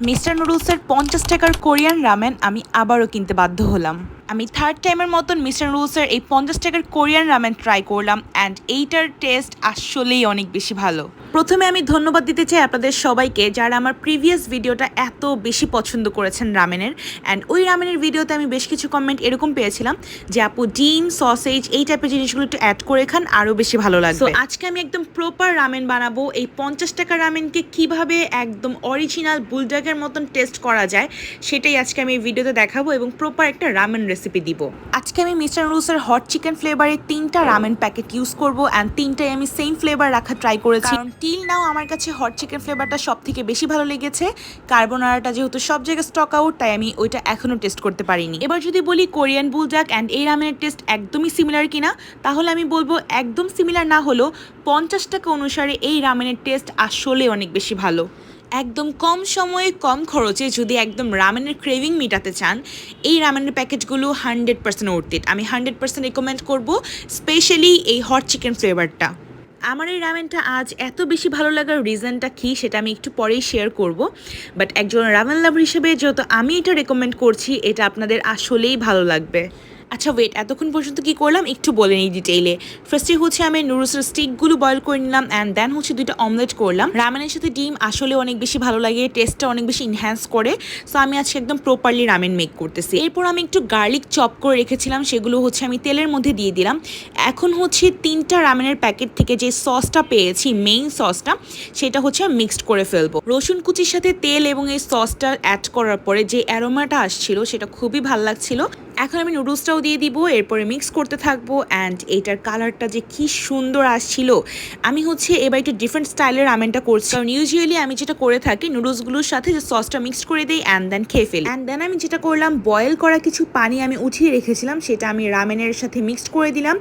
Mister নুডলসের পঞ্চাশ টাকার কোরিয়ান রামেন আমি আবারও কিনতে বাধ্য হলাম। আমি থার্ড টাইমের মতন মিস্টার নুডলসের এই পঞ্চাশ টাকার কোরিয়ান রামেন ট্রাই করলাম অ্যান্ড এইটার টেস্ট আসলেই অনেক বেশি ভালো। প্রথমে আমি ধন্যবাদ দিতে চাই আপনাদের সবাইকে যারা আমার প্রিভিয়াস ভিডিওটা এত বেশি পছন্দ করেছেন রামেনের অ্যান্ড ওই রামেনের ভিডিওতে আমি বেশ কিছু কমেন্ট এরকম পেয়েছিলাম যে আপু ডিম সসেজ এই টাইপের জিনিসগুলো একটু অ্যাড করে খান আরও বেশি ভালো লাগবে। আজকে আমি একদম প্রপার রামেন বানাবো। এই পঞ্চাশ টাকা রামেনকে কীভাবে একদম অরিজিনাল বুলডাগের মতন টেস্ট করা যায় সেটাই আজকে আমি এই ভিডিওতে দেখাবো এবং প্রপার একটা রামেন রেসিপি দিব। আজকে আমি মিস্টার নুডলসের হট চিকেন ফ্লেভারের তিনটা রামেন প্যাকেট ইউজ করব অ্যান্ড তিনটাই আমি সেম ফ্লেভার রাখা ট্রাই করেছি। কারণ টিল নাও আমার কাছে হট চিকেন ফ্লেভারটা সব থেকে বেশি ভালো লেগেছে। কার্বোনারাটা যেহেতু সব জায়গায় স্টক আউট তাই আমি ওইটা এখনও টেস্ট করতে পারিনি। এবার যদি বলি কোরিয়ান বুলডাক অ্যান্ড এই রামেনের টেস্ট একদমই সিমিলার কিনা তাহলে আমি বলব একদম সিমিলার না হলেও পঞ্চাশ টাকা অনুসারে এই রামেনের টেস্ট আসলে অনেক বেশি ভালো। একদম কম সময়ে কম খরচে যদি একদম রামেনের ক্রেভিং মেটাতে চান, এই রামেনের প্যাকেটগুলো হান্ড্রেড পার্সেন্ট ওর্থিট আমি হান্ড্রেড পার্সেন্ট রেকমেন্ড করব স্পেশালি এই হট চিকেন ফ্লেভারটা আমার এই রামেনটা আজ এত বেশি ভালো লাগার রিজনটা কী সেটা আমি একটু পরেই শেয়ার করব। বাট একজন রামেন লাভার হিসেবে যেহেতু আমি এটা রেকমেন্ড করছি, এটা আপনাদের আসলেই ভালো লাগবে। আচ্ছা ওয়েট এতক্ষণ পর্যন্ত কি করলাম? একটু বলে নিই ডিটেইলে ফার্স্টে হচ্ছে আমি নুডলসের স্টিকগুলো বয়েল করে নিলাম অ্যান্ড দেন হচ্ছে দুইটা অমলেট করলাম। রামেনের সাথে ডিম আসলে অনেক বেশি ভালো লাগে টেস্টটা অনেক বেশি ইনহ্যান্স করে। সো আমি আজকে একদম প্রপারলি রামেন মেক করতেছি। এরপর আমি একটু গার্লিক চপ করে রেখেছিলাম, সেগুলো হচ্ছে আমি তেলের মধ্যে দিয়ে দিলাম। এখন হচ্ছে তিনটা রামেনের প্যাকেট থেকে যে সসটা পেয়েছি মেইন সসটা সেটা হচ্ছে আমি মিক্সড করে ফেলব। রসুন কুচির সাথে তেল এবং এই সসটা অ্যাড করার পরে যে অ্যারোমাটা আসছিল, সেটা খুবই ভালো লাগছিল। এখন আমি নুডলসটাও দিয়ে দিব, এরপরে মিক্স করতে থাকব অ্যান্ড এইটার কালারটা যে কি সুন্দর আসছিল। আমি হচ্ছে এবার একটু ডিফারেন্ট স্টাইলের রামেনটা করছি। কারণ ইউজুয়ালি আমি যেটা করে থাকি নুডলসগুলোর সাথে যে সসটা মিক্সড করে দিই অ্যান্ড দেন খেয়ে ফেলি। অ্যান্ড দেন আমি যেটা করলাম বয়েল করা কিছু পানি আমি উঠিয়ে রেখেছিলাম, সেটা আমি রামেনের সাথে মিক্সড করে দিলাম।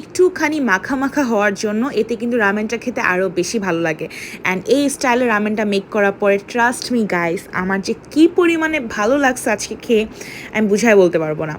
একটুখানি মাখা মাখা হওয়ার জন্য এতে কিন্তু রামেনটা খেতে আরও বেশি ভালো লাগে। অ্যান্ড এই স্টাইলের রামেনটা মেক করার পরে ট্রাস্ট মি গাইস আমার যে কি পরিমাণে ভালো লাগছে আজকে খেয়ে, আমি বুঝাই বলতে পারব না।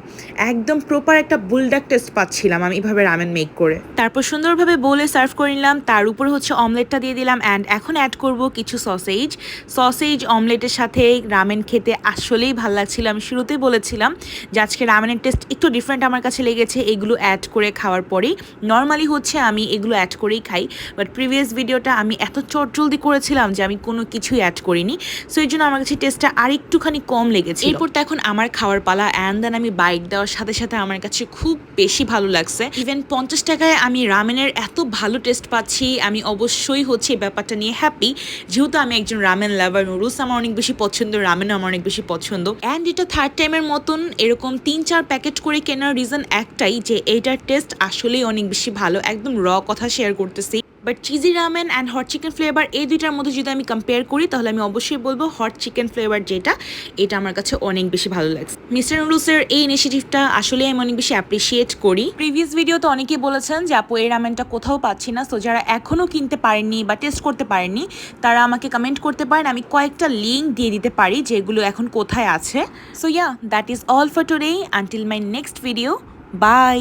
একদম প্রপার একটা বুলডাক টেস্ট পাচ্ছিলাম আমি এভাবে রামেন মেক করে। তারপর সুন্দরভাবে বলে সার্ভ করে নিলাম তার উপর হচ্ছে অমলেটটা দিয়ে দিলাম অ্যান্ড এখন অ্যাড করব কিছু সসেজ সসেজ অমলেটের সাথে রামেন খেতে আসলেই ভালো লাগছিল আমি শুরুতেই বলেছিলাম যে আজকে রামেনের টেস্ট একটু ডিফারেন্ট আমার কাছে লেগেছে এগুলো অ্যাড করে খাওয়ার পরেই। নর্মালি হচ্ছে আমি এগুলো অ্যাড করেই খাই বাট প্রিভিয়াস ভিডিওটা আমি এত চটজলদি করেছিলাম যে আমি কোনো কিছুই অ্যাড করিনি। সো এই জন্য আমার কাছে টেস্টটা আর একটুখানি কম লেগেছে এরপর তো এখন আমার খাওয়ার পালা অ্যান্ড দেন আমি বাইট দেওয়ার সাথে সাথে আমার কাছে খুব বেশি ভালো লাগছে। ইভেন পঞ্চাশ টাকায় আমি রামেনের এত ভালো টেস্ট পাচ্ছি, আমি অবশ্যই হচ্ছে এই ব্যাপারটা নিয়ে হ্যাপি যেহেতু আমি একজন রামেন লাভার নুডলস আমার অনেক বেশি পছন্দ রামেন আমার অনেক বেশি পছন্দ। অ্যান্ড এটা থার্ড টাইমের মতন এরকম তিন চার প্যাকেট করে কেনার রিজন একটাই যে এইটার টেস্ট আসলেই অনেক বেশি ভালো, একদম র কথা শেয়ার করতেছি। But cheesy ramen and hot chicken flavour এই দুইটার মধ্যে যদি আমি কম্পেয়ার করি, তাহলে আমি অবশ্যই বলব হট চিকেন ফ্লেভার যেটা, এটা আমার কাছে অনেক বেশি ভালো লাগছে। মিস্টার নুডলসের এই ইনিশিয়েটিভটা আসলে আমি অনেক বেশি অ্যাপ্রিসিয়েট করি। প্রিভিয়াস ভিডিওতে অনেকেই বলেছেন যে, আপু, এই রামেনটা কোথাও পাচ্ছি না। সো যারা এখনও কিনতে পারেননি বা টেস্ট করতে পারেননি, তারা আমাকে কমেন্ট করতে পারেন। আমি কয়েকটা লিঙ্ক দিয়ে দিতে পারি, যেগুলো এখন কোথায় আছে। So yeah that is all for today until my next video bye